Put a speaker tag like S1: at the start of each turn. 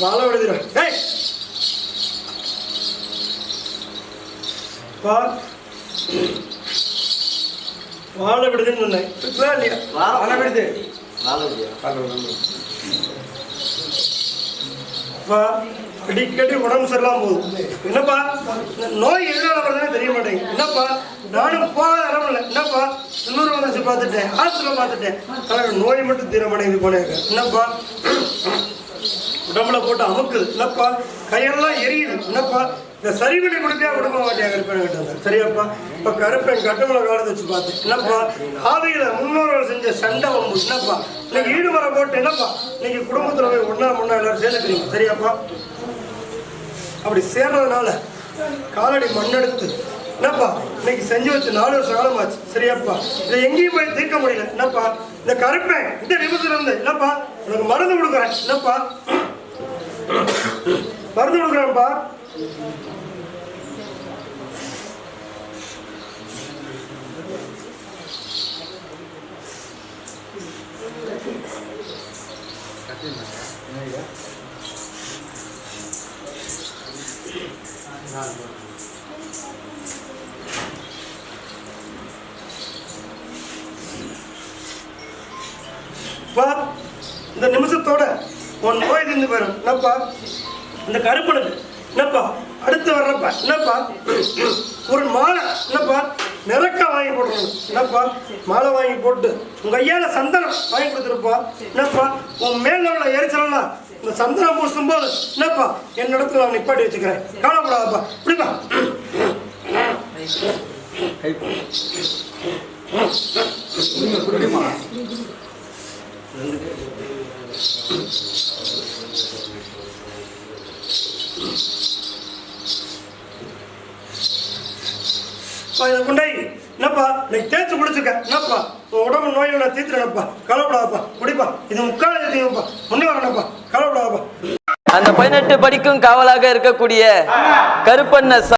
S1: வாழை விடுதுடும் ஏய்! வா. வாழை விடுதுன்னு சொன்னேன் இல்லையா?
S2: வாழை விடுது
S1: வாழை விடுதியா வாழை விடுது வா. அடிக்கடி உடம்பு சரியில்லாம போகுது. என்னப்பா? நோய் எதனால வருதுன்னு தெரிய மாட்டேங்குது. என்னப்பா? நானும் போகாத இடம் இல்லை. என்னப்பா? இன்னொரு வந்து பார்த்துட்டேன். ஆசிரியர் பார்த்துட்டேன். ஆனால் நோய் மட்டும் தீர மாட்டேங்குது போனேன் என்னப்பா? உடம்புல போட்டு அமுக்குது. என்னப்பா? கையெல்லாம் எரியுது. என்னப்பா? இந்த சரி பண்ணி கொடுத்தே கொடுக்க மாட்டேன் கருப்பேன் கேட்டாங்க சரியாப்பா? இப்போ கருப்பேன் கட்டமலை காலத்தை வச்சு பார்த்தேன் என்னப்பா? ஆவியில முன்னோர்கள் செஞ்ச சண்டை வம்பு என்னப்பா? இன்னைக்கு ஈடுபட போட்டு என்னப்பா? இன்னைக்கு குடும்பத்தில் போய் ஒன்றா முன்னா எல்லாரும் சேர்ந்துக்கிறீங்க. சரியாப்பா? அப்படி சேர்றதுனால காலடி மண்ணெடுத்து என்னப்பா? இன்னைக்கு செஞ்சு வச்சு நாலு வருஷம் காலமாச்சு. சரியாப்பா? இதை எங்கேயும் போய் தீர்க்க முடியல. என்னப்பா? இந்த கருப்பேன் இந்த நிமிஷத்துல இருந்து என்னப்பா? உனக்கு மருந்து கொடுக்குறேன். என்னப்பா? மருந்து கொடுக்குறேன்ப்பா. பா இந்த நிமிஷத்தோட உன் நோய் தீர்ந்து போயிடும் என்னப்பா? இந்த கருப்பனுக்கு என்னப்பா? அடுத்து வர்றப்ப. என்னப்பா? ஒரு மாலை. என்னப்பா? நிறக்க வாங்கி போடுறோம் என்னப்பா? மாலை வாங்கி போட்டு உங்க ஐயால சந்தனம் வாங்கி கொடுத்துருப்பா. என்னப்பா? உன் மேல உள்ள எரிச்சலாம் இந்த சந்தனம் பூசும் போது என்னப்பா? என் இடத்துல நான் நிப்பாட்டி வச்சுக்கிறேன். காணப்படாதப்பா இப்படிப்பா அப்பா, இதை கொண்டாய் என்னப்பா நீ தேய்ச்சி குடிச்சிருக்க. என்னப்பா உன் உடம்பு நோயில் நான் தீர்த்துறேனப்பா கவலைப்படாதப்பா. குடிப்பா. இது முக்கால தீங்கப்பா முன்னே வரணும்ப்பா கவலைப்படாதப்பா.
S3: அந்த பதினெட்டு படிக்கும் காவலாக இருக்கக்கூடிய கருப்பண்ண